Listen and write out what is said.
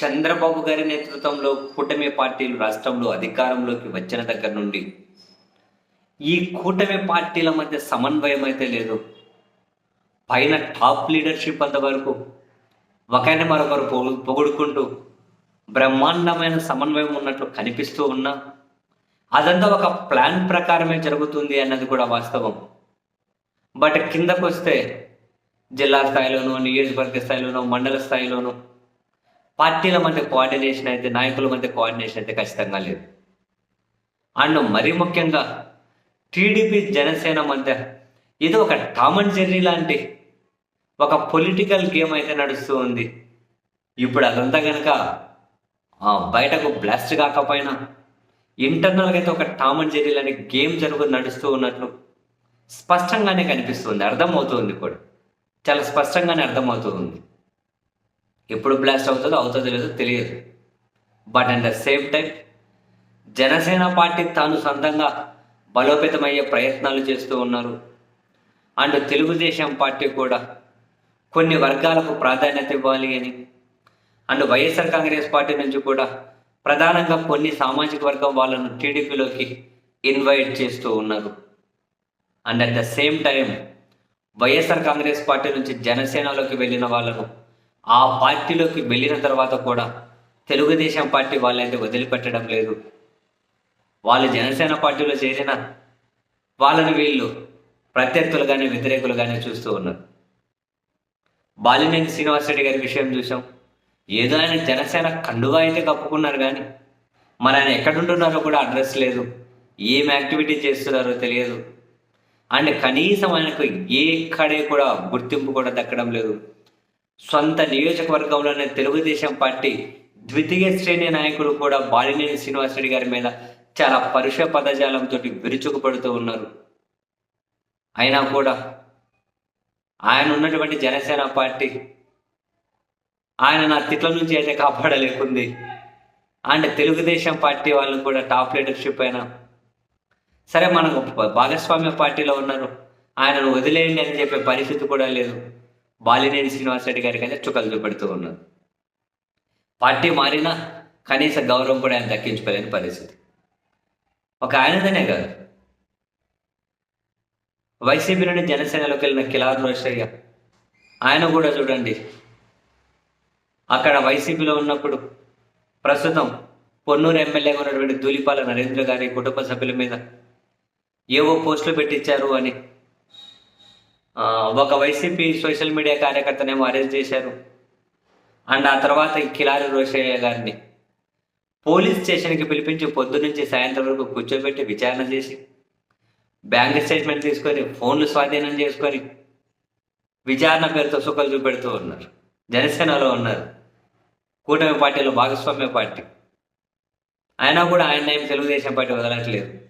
చంద్రబాబు గారి నేతృత్వంలో కూటమి పార్టీలు రాష్ట్రంలో అధికారంలోకి వచ్చిన దగ్గర నుండి ఈ కూటమి పార్టీల మధ్య సమన్వయం అయితే లేదు. పైన టాప్ లీడర్షిప్ అంతవరకు ఒకరిని మరొకరు పొగు పొగుడుకుంటూ బ్రహ్మాండమైన సమన్వయం ఉన్నట్లు కనిపిస్తూ ఉన్నా అదంతా ఒక ప్లాన్ ప్రకారమే జరుగుతుంది అన్నది కూడా వాస్తవం. బట్ కిందకు వస్తే జిల్లా స్థాయిలోనూ నియోజకవర్గ స్థాయిలోనూ మండల స్థాయిలోనూ పార్టీల మధ్య కోఆర్డినేషన్ అయితే నాయకుల మధ్య కోఆర్డినేషన్ అయితే ఖచ్చితంగా లేదు. అండ్ మరీ ముఖ్యంగా టీడీపీ జనసేన మధ్య ఇది ఒక టామ్ అండ్ జెర్రీ లాంటి ఒక పొలిటికల్ గేమ్ అయితే నడుస్తూ ఉంది. ఇప్పుడు అదంతా కనుక బయటకు బ్లాస్ట్ కాకపోయినా ఇంటర్నల్గా అయితే ఒక టామ్ అండ్ జెర్రీ లాంటి గేమ్ జరుగు నడుస్తూ ఉన్నట్లు స్పష్టంగానే కనిపిస్తుంది అర్థమవుతుంది కూడా. చాలా స్పష్టంగానే అర్థమవుతుంది ఎప్పుడు బ్లాస్ట్ అవుతుందో అవుతుందో లేదో తెలియదు. But at the same time Janasena party తాను సొంతంగా బలోపేతమయ్యే ప్రయత్నాలు చేస్తూ ఉన్నారు. అండ్ తెలుగుదేశం పార్టీ కూడా కొన్ని వర్గాలకు ప్రాధాన్యత ఇవ్వాలి అని. అండ్ వైఎస్ఆర్ కాంగ్రెస్ పార్టీ నుంచి కూడా ప్రధానంగా కొన్ని సామాజిక వర్గం వాళ్ళను టీడీపీలోకి ఇన్వైట్ చేస్తూ ఉన్నారు. And at the same time YSR Congress party నుంచి జనసేనలోకి వెళ్ళిన వాళ్ళను ఆ పార్టీలోకి వెళ్ళిన తర్వాత కూడా తెలుగుదేశం పార్టీ వాళ్ళైతే వదిలిపెట్టడం లేదు. వాళ్ళు జనసేన పార్టీలో చేరిన వాళ్ళని వీళ్ళు ప్రత్యర్థులుగానే వ్యతిరేకులుగానే చూస్తూ ఉన్నారు. బాలినేని శ్రీనివాసరెడ్డి గారి విషయం చూసాం ఏదో ఆయన జనసేన కండుగా అయితే కప్పుకున్నారు కానీ మరి ఆయన ఎక్కడుంటున్నారో కూడా అడ్రస్ లేదు. ఏం యాక్టివిటీ చేస్తున్నారో తెలియదు. అండ్ కనీసం ఆయనకు ఏ కడే కూడా గుర్తింపు కూడా దక్కడం లేదు. సొంత నియోజకవర్గంలోనే తెలుగుదేశం పార్టీ ద్వితీయ శ్రేణి నాయకుడు కూడా బాలినేని శ్రీనివాసరెడ్డి గారి మీద చాలా పరుష పదజాలంతో విరుచుకుపడుతూ ఉన్నారు. అయినా కూడా ఆయన ఉన్నటువంటి జనసేన పార్టీ ఆయన నా తిట్ల నుంచి అయితే కాపాడలేకుంది. అండ్ తెలుగుదేశం పార్టీ వాళ్ళు కూడా టాప్ లీడర్షిప్ అయినా సరే మనకు భాగస్వామ్య పార్టీలో ఉన్నారు. ఆయనను వదిలేయండి అని చెప్పే పరిస్థితి కూడా లేదు. బాలినేని శ్రీనివాసరెడ్డి గారికి అయితే చుక్కలు చూపెడుతూ ఉన్నారు. పార్టీ మారినా కనీస గౌరవం కూడా ఆయన దక్కించుకోలేని పరిస్థితి. ఒక ఆయనదనే కాదు. వైసీపీ నుండి జనసేనలోకి వెళ్ళిన కిలార్ రోషయ్య ఆయన కూడా చూడండి. అక్కడ వైసీపీలో ఉన్నప్పుడు ప్రస్తుతం పొన్నూరు ఎమ్మెల్యేగా ఉన్నటువంటి దూలిపాల నరేంద్ర గారి కుటుంబ సభ్యుల మీద ఏవో పోస్టులు పెట్టించారు అని ఒక వైసీపీ సోషల్ మీడియా కార్యకర్తనేమో అరెస్ట్ చేశారు. అండ్ ఆ తర్వాత కిలారి రోషయ్య గారిని పోలీస్ స్టేషన్కి పిలిపించి పొద్దు నుంచి సాయంత్రం వరకు కూర్చోబెట్టి విచారణ చేసి బ్యాంక్ స్టేట్మెంట్ తీసుకొని ఫోన్లు స్వాధీనం చేసుకొని విచారణ పేరుతో సుఖాలు చూపెడుతూ ఉన్నారు. జనసేనలో ఉన్నారు. కూటమి పార్టీలో భాగస్వామ్య పార్టీ. అయినా కూడా ఆయన ఏం తెలుగుదేశం పార్టీ వదలట్లేదు.